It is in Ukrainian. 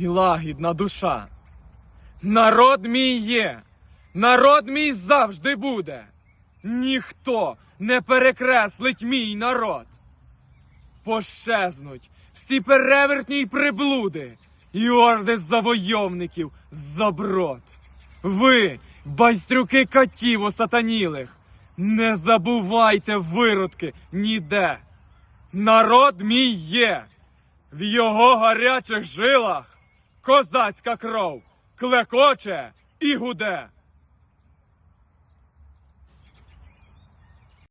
і лагідна душа. Народ мій є, народ мій завжди буде. Ніхто не перекреслить мій народ. Пощезнуть всі перевертні й приблуди, і орди завойовників заброд. Ви, байстрюки катів осатанілих, не забувайте виродки ніде. Народ мій є, в його гарячих жилах козацька кров клекоче і гуде.